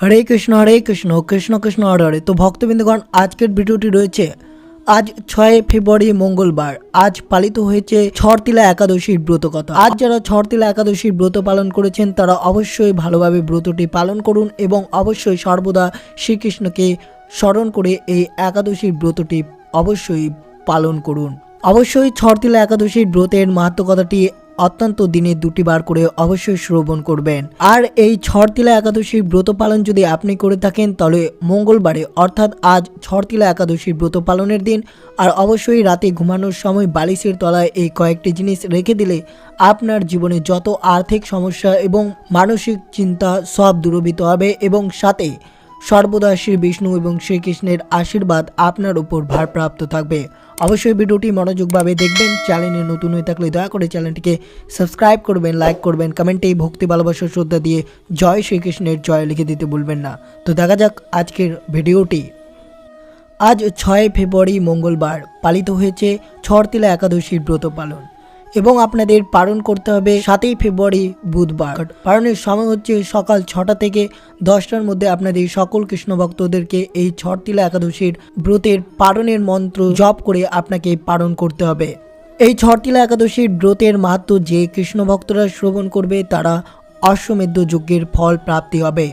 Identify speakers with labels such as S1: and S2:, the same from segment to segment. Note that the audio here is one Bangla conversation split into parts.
S1: হরে কৃষ্ণ হরে কৃষ্ণ কৃষ্ণ কৃষ্ণ, হরে হরে। তো ভক্তবৃন্দগণ, আজকের ভিডিওটি রয়েছে, আজ ছয় ফেব্রুয়ারি মঙ্গলবার, আজ পালিত হয়েছে ছড়তিলা একাদশীর ব্রত কথা। আজ যারা ছড়তিলা একাদশীর ব্রত পালন করেছেন, তারা অবশ্যই ভালোভাবে ব্রতটি পালন করুন এবং অবশ্যই সর্বদা শ্রীকৃষ্ণকে স্মরণ করে এই একাদশীর ব্রতটি অবশ্যই পালন করুন। অবশ্যই ছড়তিলা একাদশীর ব্রতের মাহাত্ম কথাটি অত্যন্ত দিনে দুটি বার করে অবশ্যই শ্রবণ করবেন। আর এই ছড়তিলা একাদশীর ব্রত পালন যদি আপনি করে থাকেন, তাহলে মঙ্গলবারে, অর্থাৎ আজ ছড়তিলা একাদশীর ব্রত পালনের দিন, আর অবশ্যই রাতে ঘুমানোর সময় বালিশের তলায় এই কয়েকটি জিনিস রেখে দিলে আপনার জীবনে যত আর্থিক সমস্যা এবং মানসিক চিন্তা সব দূরীভূত হবে এবং সাথে সর্বদা শ্রী বিষ্ণু এবং শ্রীকৃষ্ণের আশীর্বাদ আপনার উপর ভারপ্রাপ্ত থাকবে। অবশ্যই ভিডিওটি মনোযোগভাবে দেখবেন, চ্যানেলে নতুন হয়ে থাকলে দয়া করে চ্যানেলটিকে সাবস্ক্রাইব করবেন, লাইক করবেন, কমেন্টে ভক্তি ভালোবাসা শ্রদ্ধা দিয়ে জয় শ্রীকৃষ্ণের জয় লিখে দিতে ভুলবেন না। তো দেখা যাক আজকের ভিডিওটি। আজ ছয় ফেব্রুয়ারি মঙ্গলবার, পালিত হয়েছে ছড়তিলা একাদশীর ব্রত পালন। এবং আপনাদের পালন করতে হবে সাতই ফেব্রুয়ারি বুধবার। পালনের সময় হচ্ছে সকাল ছটা থেকে দশটার মধ্যে আপনাদের সকল কৃষ্ণ ভক্তদেরকে এই ছড়তিলা একাদশীর ব্রতের পালনের মন্ত্র জপ করে আপনাকে পালন করতে হবে। এই ছড়তিলা একাদশীর ব্রতের মাহাত্ম যে কৃষ্ণ ভক্তরা শ্রবণ করবে তারা অশ্বমেধ যজ্ঞের ফল প্রাপ্তি হবে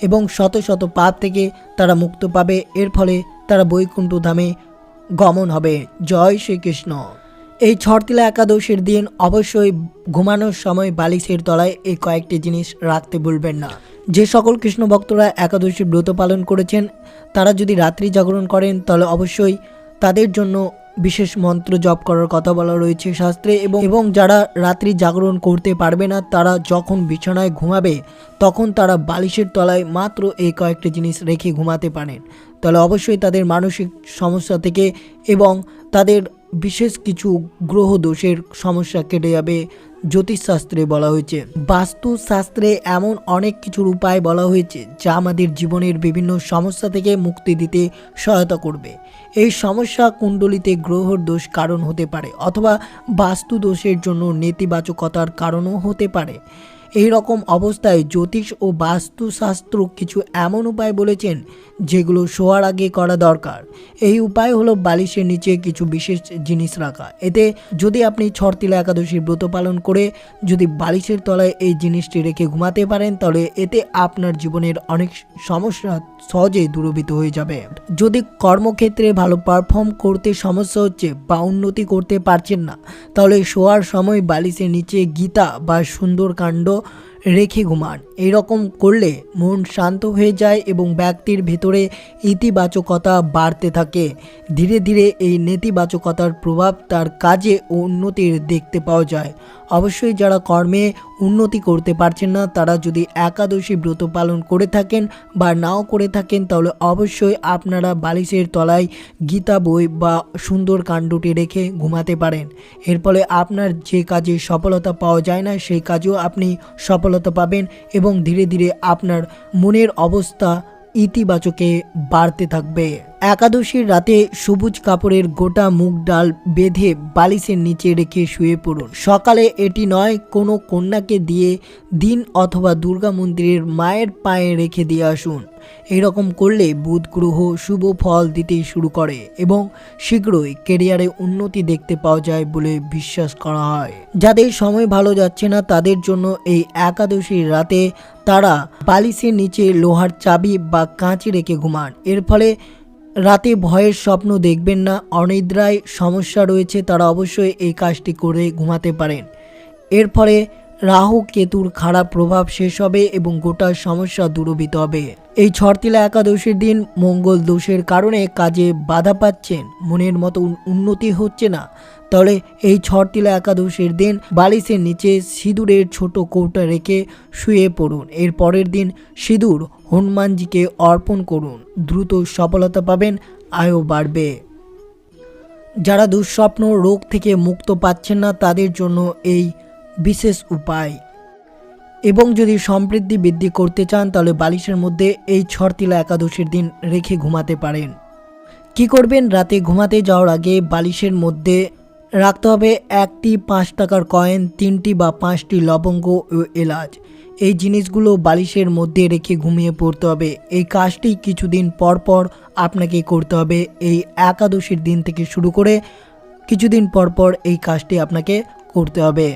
S1: এবং শত শত পাপ থেকে তারা মুক্ত পাবে। এর ফলে তারা বৈকুণ্ঠ ধামে গমন হবে। জয় শ্রীকৃষ্ণ। এই ছড়তিলা একাদশীর দিন অবশ্যই ঘুমানোর সময় বালিশের তলায় এই কয়েকটি জিনিস রাখতে ভুলবেন না। যে সকল কৃষ্ণ ভক্তরা একাদশী ব্রত পালন করেছেন, তারা যদি রাত্রি জাগরণ করেন, তাহলে অবশ্যই তাদের জন্য বিশেষ মন্ত্র জপ করার কথা বলা রয়েছে শাস্ত্রে এবং এবং যারা রাত্রি জাগরণ করতে পারবে না, তারা যখন বিছানায় ঘুমাবে, তখন তারা বালিশের তলায় মাত্র এই কয়েকটি জিনিস রেখে ঘুমাতে পারেন। তাহলে অবশ্যই তাদের মানসিক সমস্যা থেকে এবং তাদের বিশেষ কিছু গ্রহ দোষের সমস্যা কেটে যাবে, জ্যোতিষশাস্ত্রে বলা হয়েছে। বাস্তুশাস্ত্রে এমন অনেক কিছুর উপায় বলা হয়েছে, যা আমাদের জীবনের বিভিন্ন সমস্যা থেকে মুক্তি দিতে সহায়তা করবে। এই সমস্যা কুণ্ডলিতে গ্রহর দোষ কারণ হতে পারে, অথবা বাস্তু দোষের জন্য নেতিবাচকতার কারণও হতে পারে। এই রকম অবস্থায় জ্যোতিষ ও বাস্তুশাস্ত্র কিছু এমন উপায় বলেছেন যেগুলো শোয়ার আগে করা দরকার। এই উপায় হলো বালিশের নিচে কিছু বিশেষ জিনিস রাখা। এতে যদি আপনি ছরতিলা একাদশীর ব্রত পালন করে যদি বালিশের তলায় এই জিনিসটি রেখে ঘুমাতে পারেন, তাহলে এতে আপনার জীবনের অনেক সমস্যা সহজেই দূরীভূত হয়ে যাবে। যদি কর্মক্ষেত্রে ভালো পারফর্ম করতে সমস্যা হচ্ছে বা উন্নতি করতে পারছেন না, তাহলে শোয়ার সময় বালিশের নিচে গীতা বা সুন্দরকাণ্ড রেখে ঘুমান। এরকম করলে মন শান্ত হয়ে যায় এবং ব্যক্তির ভেতরে ইতিবাচকতা বাড়তে থাকে। ধীরে ধীরে এই নেতিবাচকতার প্রভাব তার কাজে ও উন্নতির দেখতে পাওয়া যায়। অবশ্যই যারা কর্মে উন্নতি করতে পারছেন না, তারা যদি একাদশী ব্রত পালন করে থাকেন বা নাও করে থাকেন, তাহলে অবশ্যই আপনারা বালিশের তলায় গীতা বই বা সুন্দর কাণ্ডটি রেখে ঘুমাতে পারেন। এর ফলে আপনার যে কাজে সফলতা পাওয়া যায় না, সেই কাজেও আপনি সফলতা পাবেন এবং ধীরে ধীরে আপনার মনের অবস্থা ইতিবাচকে বাড়তে থাকবে। একাদশীর রাতে সবুজ কাপড়ের গোটা মুগ ডাল বেঁধে বালিশের নিচে রেখে শুয়ে পড়ুন। সকালে এটি নয়, কোনো কন্যাকে দিয়ে দিন অথবা দুর্গা মন্দিরের মায়ের পায়ে রেখে দিয়ে আসুন। এরকম করলে বুধ গ্রহ শুভ ফল দিতে শুরু করে এবং শীঘ্রই কেরিয়ারে উন্নতি দেখতে পাওয়া যায় বলে বিশ্বাস করা হয়। যাদের সময় ভালো যাচ্ছে না, তাদের জন্য এই একাদশীর রাতে তারা বালিশের নিচে লোহার চাবি বা কাঁচি রেখে ঘুমান। এর ফলে রাতে ভয়ের স্বপ্ন দেখবেন না, অনিদ্রায় সমস্যা রয়েছে, তারা অবশ্যই এই কাজটি করে ঘুমাতে পারেন। এর ফলে রাহু কেতুর খারাপ প্রভাব শেষ হবে এবং গোটা সমস্যা দূরীভূত হবে। এই ছড়তিলা একাদশীর দিন মঙ্গল দোষের কারণে কাজে বাধা পাচ্ছেন, মনের মতো উন্নতি হচ্ছে না। তাহলে এই ছড়তিলা একাদশীর দিন বালিশের নিচে সিঁদুরের ছোট কৌটা রেখে শুয়ে পড়ুন। এর পরের দিন সিঁদুর হনুমানজিকে অর্পণ করুন। দ্রুত সফলতা পাবেন, আয়ও বাড়বে। যারা দুঃস্বপ্ন, রোগ থেকে মুক্ত পাচ্ছেন না, তাদের জন্য এই বিশেষ উপায়। এবং যদি সমৃদ্ধি বৃদ্ধি করতে চান, তাহলে বালিশের মধ্যে এই ছড়তিলা একাদশীর দিন রেখে ঘুমাতে পারেন। কি করবেন? রাতে ঘুমাতে যাওয়ার আগে বালিশের মধ্যে রাখতে হবে একটি পাঁচ টাকার কয়েন, তিনটি বা পাঁচটি লবঙ্গ ও এলাচ। এই জিনিসগুলো বালিশের মধ্যে রেখে ঘুমিয়ে পড়তে হবে। এই কাজটি কিছুদিন পর পর আপনাকে করতে হবে। এই একাদশীর দিন থেকে শুরু করে কিছুদিন পর পর এই কাজটি আপনাকে করতে হবে।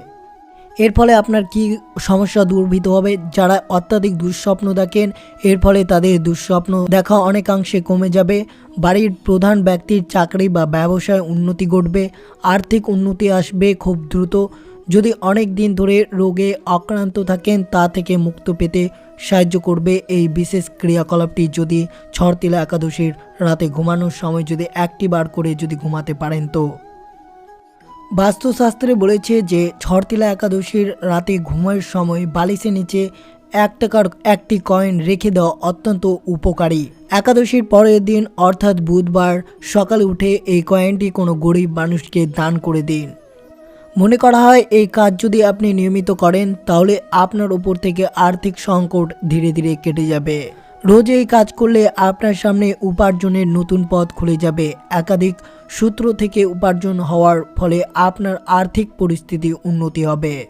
S1: এর ফলে আপনার কি সমস্যা দূরভূত হবে? যারা অত্যাধিক দুঃস্বপ্ন দেখেন, এর ফলে তাদের দুঃস্বপ্ন দেখা অনেকাংশে কমে যাবে। বাড়ির প্রধান ব্যক্তির চাকরি বা ব্যবসায় উন্নতি ঘটবে, আর্থিক উন্নতি আসবে খুব দ্রুত। যদি অনেক দিন ধরে রোগে আক্রান্ত থাকেন, তা থেকে মুক্ত পেতে সাহায্য করবে এই বিশেষ ক্রিয়াকলাপটি। যদি ছড়তিলা একাদশীর রাতে ঘুমানোর সময় যদি একটি বার করে যদি ঘুমাতে পারেন তো। বাস্তুশাস্ত্রে বলেছে যে ছড়তিলা একাদশীর রাতে ঘুমের সময় বালিশের নিচে এক টাকার একটি কয়েন রেখে দেওয়া অত্যন্ত উপকারী। একাদশীর পরের দিন, অর্থাৎ বুধবার সকালে উঠে এই কয়েনটি কোনো গরিব মানুষকে দান করে দিন। মনে করা হয়, এই কাজ যদি আপনি নিয়মিত করেন, তাহলে আপনার উপর থেকে আর্থিক সংকট ধীরে ধীরে কেটে যাবে। রোজ এই কাজ করলে আপনার সামনে উপার্জনের নতুন পথ খুলে যাবে। একাধিক সূত্র থেকে উপার্জন হওয়ার ফলে আপনার আর্থিক পরিস্থিতি উন্নতি হবে।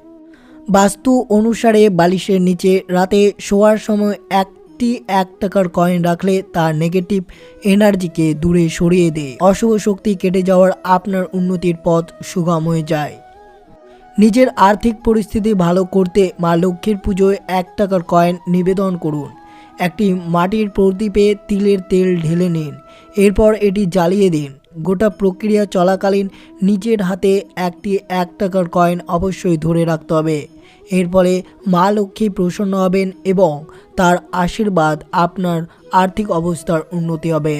S1: বাস্তু অনুসারে বালিশের নিচে রাতে শোয়ার সময় একটি এক টাকার কয়েন রাখলে তার নেগেটিভ এনার্জিকে দূরে সরিয়ে দেয়। অশুভ শক্তি কেটে যাওয়ার আপনার উন্নতির পথ সুগম হয়ে যায়। নিজের আর্থিক পরিস্থিতি ভালো করতে মা লক্ষ্মীর পুজোয় এক টাকার কয়েন নিবেদন করুন। একটি মাটির প্রদীপে তিলের তেল ঢেলে নিন। এরপর এটি জ্বালিয়ে দিন। গোটা প্রক্রিয়া চলাকালীন নিজের হাতে একটি এক টাকার কয়েন অবশ্যই ধরে রাখতে হবে। এর ফলে মা লক্ষ্মী প্রসন্ন হবেন এবং তার আশীর্বাদ আপনার আর্থিক অবস্থার উন্নতি হবে।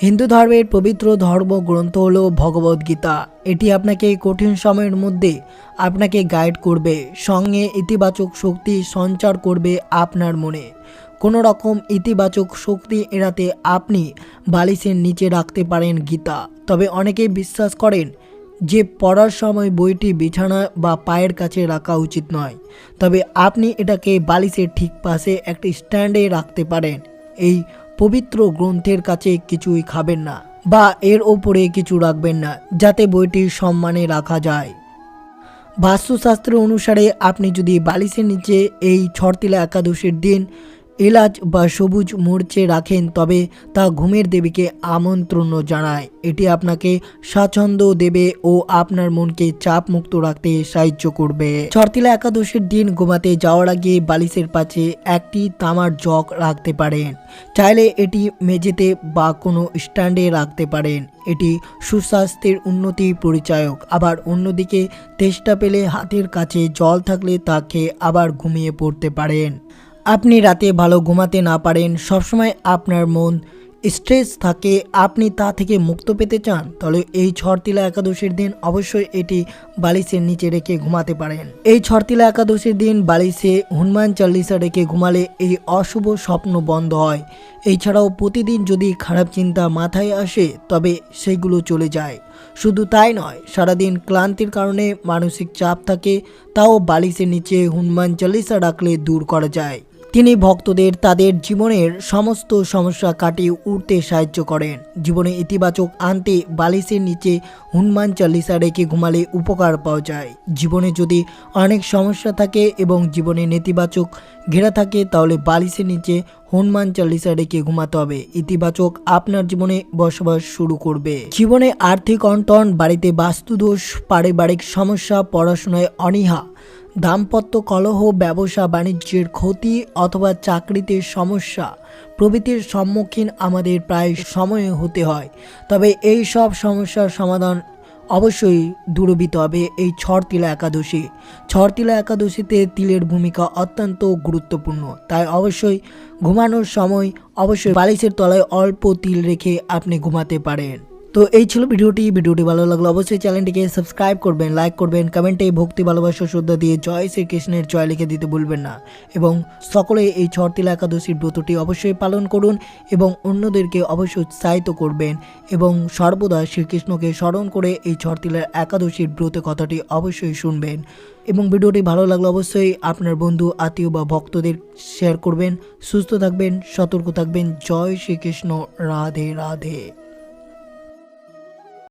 S1: হিন্দু ধর্মের পবিত্র ধর্মগ্রন্থ হল ভগবদ্গীতা এটি আপনাকে কঠিন সময়ের মধ্যে আপনাকে গাইড করবে, সঙ্গে ইতিবাচক শক্তি সঞ্চার করবে আপনার মনে। কোনো রকম ইতিবাচক শক্তি এড়াতে আপনি বালিশের নিচে রাখতে পারেন গীতা। তবে অনেকেই বিশ্বাস করেন যে পড়ার সময় বইটি বিছানা বা পায়ের কাছে রাখা উচিত নয়। তবে আপনি এটাকে বালিশের ঠিক পাশে একটি স্ট্যান্ডে রাখতে পারেন। এই পবিত্র গ্রন্থের কাছে কিছুই খাবেন না বা এর ওপরে কিছু রাখবেন না, যাতে বইটি সম্মানে রাখা যায়। বাস্তুশাস্ত্র অনুসারে আপনি যদি বালিশের নিচে এই ছড়তিলা একাদশীর দিন এলাচ বা সবুজ মরচে রাখেন, তবে তা ঘুমের দেবীকে আমন্ত্রণ জানায়। এটি আপনাকে স্বাচ্ছন্দ্য দেবে ও আপনার মনকে চাপ মুক্ত রাখতে সাহায্য করবে। ছরতিলা একাদশীর দিন ঘুমাতে যাওয়ার আগে বালিশের পাশে একটি তামার জগ রাখতে পারেন। চাইলে এটি মেঝেতে বা কোনো স্ট্যান্ডে রাখতে পারেন। এটি সুস্বাস্থ্যের উন্নতি পরিচায়ক। আবার অন্যদিকে তেষ্টা পেলে হাতের কাছে জল থাকলে তাকে আবার ঘুমিয়ে পড়তে পারেন। আপনি রাতে ভালো ঘুমাতে না পারেন, সবসময় আপনার মন স্ট্রেস থাকে, আপনি তা থেকে মুক্ত পেতে চান, তাহলে এই ছড়তিলা একাদশীর দিন অবশ্যই এটি বালিশের নিচে রেখে ঘুমাতে পারেন। এই ছড়তিলা একাদশীর দিন বালিশে হনুমান চাল্লিশা রেখে ঘুমালে এই অশুভ স্বপ্ন বন্ধ হয়। এছাড়াও প্রতিদিন যদি খারাপ চিন্তা মাথায় আসে, তবে সেগুলো চলে যায়। শুধু তাই নয়, সারাদিন ক্লান্তির কারণে মানসিক চাপ থাকে, তাও বালিশের নিচে হনুমান চাল্লিশা রাখলে দূর করা যায়। তিনি ভক্তদের তাদের জীবনের সমস্ত সমস্যা কাটিয়ে উঠতে সাহায্য করেন। জীবনে ইতিবাচক আনতে বালিশের নিচে হনুমান চালিসা রেখে ঘুমালে উপকার পাওয়া যায়। জীবনে যদি অনেক সমস্যা থাকে এবং জীবনে নেতিবাচক ঘেরা থাকে, তাহলে বালিশের নিচে হনুমান চালিসা রেখে ঘুমাতে হবে। ইতিবাচক আপনার জীবনে বসবাস শুরু করবে। জীবনে আর্থিক অন্টন, বাড়িতে বাস্তুদোষ, পারিবারিক সমস্যা, পড়াশোনায় অনীহা দাম্পত্য কলহ, ব্যবসা, বাণিজ্যের ক্ষতি অথবা চাকরিতে সমস্যা প্রভৃতির সম্মুখীন আমাদের প্রায় সময়ে হতে হয়। তবে এই সব সমস্যার সমাধান অবশ্যই দূরবিত হবে এই ছড়তিলা একাদশী। ছড়তিলা একাদশীতে তিলের ভূমিকা অত্যন্ত গুরুত্বপূর্ণ। তাই অবশ্যই ঘুমানোর সময় অবশ্যই বালিশের তলায় অল্প তিল রেখে আপনি ঘুমাতে পারেন। তো এই ছিল ভিডিওটি। ভিডিওটি ভালো লাগল অবশ্যই চ্যানেলটিকে সাবস্ক্রাইব করবেন, লাইক করবেন, কমেন্টে ভক্তি, ভালোবাসা, শ্রদ্ধা দিয়ে জয় শ্রীকৃষ্ণের জয় লিখে দিতে ভুলবেন না। এবং সকলে এই ছড়তিলা একাদশীর ব্রতটি অবশ্যই পালন করুন এবং অন্যদেরকে অবশ্যই উৎসাহিত করবেন এবং সর্বদা শ্রীকৃষ্ণকে স্মরণ করে এই ছড়তিলার একাদশীর ব্রত কথাটি অবশ্যই শুনবেন। এবং ভিডিওটি ভালো লাগলে অবশ্যই আপনার বন্ধু, আত্মীয় বা ভক্তদের শেয়ার করবেন। সুস্থ থাকবেন, সতর্ক থাকবেন। জয় শ্রীকৃষ্ণ, রাধে রাধে।